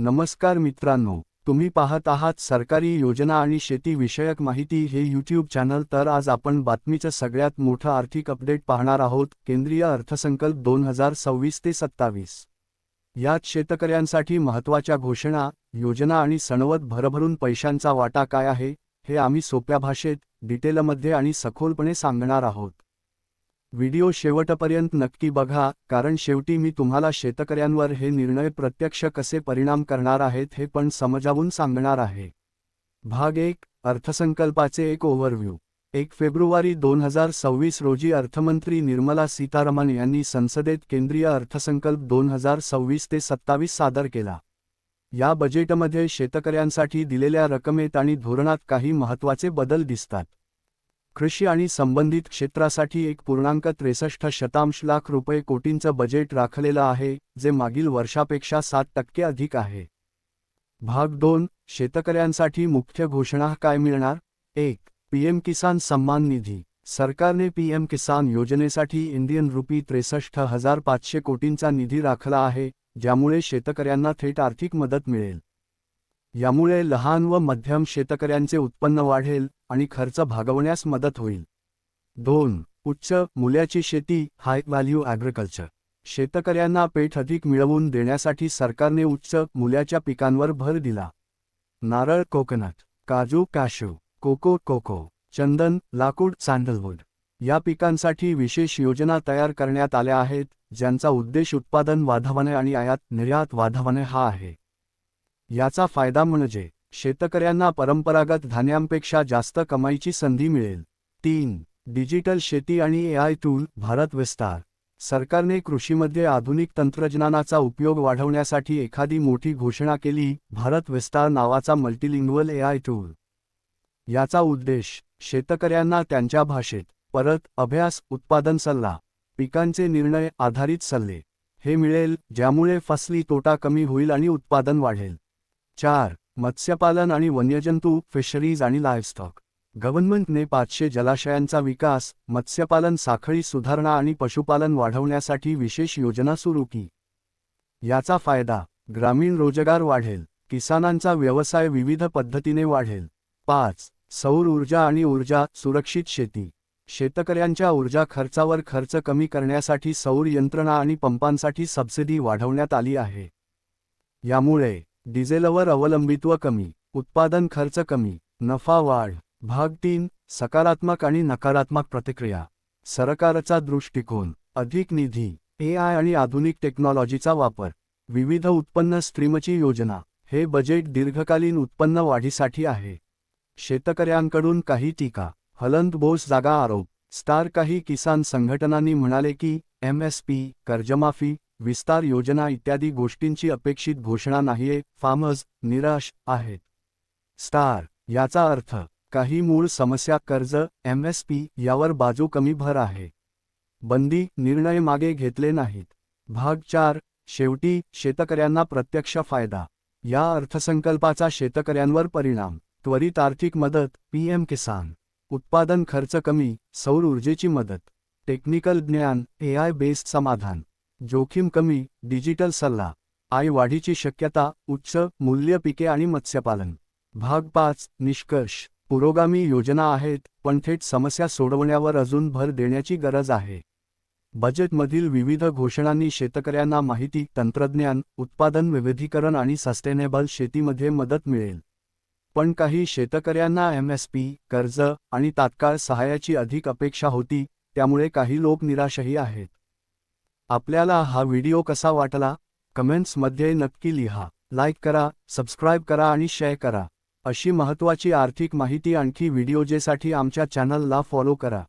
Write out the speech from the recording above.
नमस्कार मित्रांनो तुम्ही पाहत आहात सरकारी योजना आणि शेती विषयक माहिती हे यूट्यूब चॅनल तर आज आपण बातमीचं सगळ्यात मोठं आर्थिक अपडेट पाहणार आहोत केंद्रीय अर्थसंकल्प दोन हजार सव्वीस ते सत्तावीस. यात शेतकऱ्यांसाठी महत्त्वाच्या घोषणा योजना आणि सणवत भरभरून पैशांचा वाटा काय आहे हे आम्ही सोप्या भाषेत डिटेलमध्ये आणि सखोलपणे सांगणार आहोत. व्हिडिओ शेवटपर्यंत नक्की बघा कारण शेवटी मी तुम्हाला शेतकऱ्यांवर हे निर्णय प्रत्यक्ष कसे परिणाम करणार आहेत हे पण समजावून सांगणार आहे. भाग एक अर्थसंकल्पाचे एक ओव्हरव्ह्यू एक फेब्रुवारी दोन हजार सव्वीस रोजी अर्थमंत्री निर्मला सीतारामन यांनी संसदेत केंद्रीय अर्थसंकल्प दोन हजार सव्वीस ते सत्तावीस सादर केला. या बजेटमध्ये शेतकऱ्यांसाठी दिलेल्या रकमेत आणि धोरणात काही महत्त्वाचे बदल दिसतात. कृषी आणि संबंधित क्षेत्रासाठी एक पूर्णांक त्रेसष्ट शतांश लाख रुपये कोटींचं बजेट राखलेलं आहे जे मागील वर्षापेक्षा सात टक्के अधिक आहे. भाग दोन शेतकऱ्यांसाठी मुख्य घोषणा काय मिळणार? एक पीएम किसान सन्मान निधी. सरकारने पीएम किसान योजनेसाठी इंडियन रुपी त्रेसष्ट हजार पाचशे कोटींचा निधी राखला आहे ज्यामुळे शेतकऱ्यांना थेट आर्थिक मदत मिळेल. यामुळे लहान व मध्यम शेतकऱ्यांचे उत्पन्न वाढेल आणि खर्च भागवण्यास मदत होईल. दोन उच्च मूल्याची शेती हाय व्हॅल्यू ॲग्रिकल्चर शेतकऱ्यांना पेठ अधिक मिळवून देण्यासाठी सरकारने उच्च मूल्याच्या पिकांवर भर दिला. नारळ कोकोनट काजू कॅशू कोको कोको चंदन लाकूड सँडलवूड या पिकांसाठी विशेष योजना तयार करण्यात आल्या आहेत ज्यांचा उद्देश उत्पादन वाढवणे आणि आयात निर्यात वाढवणे हा आहे. याचा फायदा म्हणजे शेतकऱ्यांना परंपरागत धान्यांपेक्षा जास्त कमाईची संधी मिळेल. तीन डिजिटल शेती आणि एआय टूल भारत विस्तार. सरकारने कृषीमध्ये आधुनिक तंत्रज्ञानाचा उपयोग वाढवण्यासाठी एखादी मोठी घोषणा केली भारत विस्तार नावाचा मल्टिलिंग्वल एआय टूल. याचा उद्देश शेतकऱ्यांना त्यांच्या भाषेत परत अभ्यास उत्पादन सल्ला पिकांचे निर्णय आधारित सल्ले हे मिळेल ज्यामुळे फसली तोटा कमी होईल आणि उत्पादन वाढेल. चार मत्स्यपालन आणि वन्यजंतू फिशरीज आणि लाईव्हस्टॉक गव्हर्नमेंटने पाचशे जलाशयांचा विकास मत्स्यपालन साखळी सुधारणा आणि पशुपालन वाढवण्यासाठी विशेष योजना सुरू की. याचा फायदा ग्रामीण रोजगार वाढेल किसानांचा व्यवसाय विविध पद्धतीने वाढेल. पाच सौर ऊर्जा आणि ऊर्जा सुरक्षित शेती. शेतकऱ्यांच्या ऊर्जा खर्चावर खर्च कमी करण्यासाठी सौर यंत्रणा आणि पंपांसाठी सबसिडी वाढवण्यात आली आहे. यामुळे डिझेलवर अवलंबित्व कमी उत्पादन खर्च कमी नफा वाढ. भाग तीन सकारात्मक आणि नकारात्मक प्रतिक्रिया. सरकारचा दृष्टिकोन अधिक निधी एआय आणि आधुनिक टेक्नॉलॉजीचा वापर. विविध उत्पन्न स्ट्रीमची योजना. हे बजेट दीर्घकालीन उत्पन्न वाढीसाठी आहे. शेतकऱ्यांकडून काही टीका. हलंत बोस जागा आरोप. स्टार काही किसान संघटनांनी म्हणाले की एमएसपी कर्जमाफी विस्तार योजना इत्यादी गोष्टींची अपेक्षित घोषणा नाहीये फार्मर्स निराश आहेत. स्टार याचा अर्थ काही मूळ समस्या कर्ज एमएसपी यावर बाजू कमी भर आहे. बंदी निर्णय मागे घेतले नाहीत. भाग चार शेवटी शेतकऱ्यांना प्रत्यक्ष फायदा. या अर्थसंकल्पाचा शेतकऱ्यांवर परिणाम. त्वरित आर्थिक मदत पीएम किसान. उत्पादन खर्च कमी सौर ऊर्जेची मदत. टेक्निकल ज्ञान एआय बेस्ड समाधान. जोखीम कमी डिजिटल सल्ला आई वाढीची शक्यता उच्च मूल्य पिके आणि मत्स्यपालन. भाग पाच निष्कर्ष. पुरोगामी योजना आहेत पण थेट समस्या सोडवण्यावर अजून भर देण्याची गरज आहे. बजेटमधील विविध घोषणांनी शेतकऱ्यांना माहिती तंत्रज्ञान उत्पादन विविधीकरण आणि सस्टेनेबल शेतीमध्ये मदत मिळेल. पण काही शेतकऱ्यांना एमएसपी कर्ज आणि तात्काळ सहाय्याची अधिक अपेक्षा होती त्यामुळे काही लोक निराशही आहेत. आपल्याला हा व्हिडिओ कसा वाटला? कमेंट्समध्ये नक्की लिहा. लाईक करा सबस्क्राईब करा आणि शेअर करा. अशी महत्त्वाची आर्थिक माहिती आणखी व्हिडिओजेसाठी आमच्या चॅनलला फॉलो करा.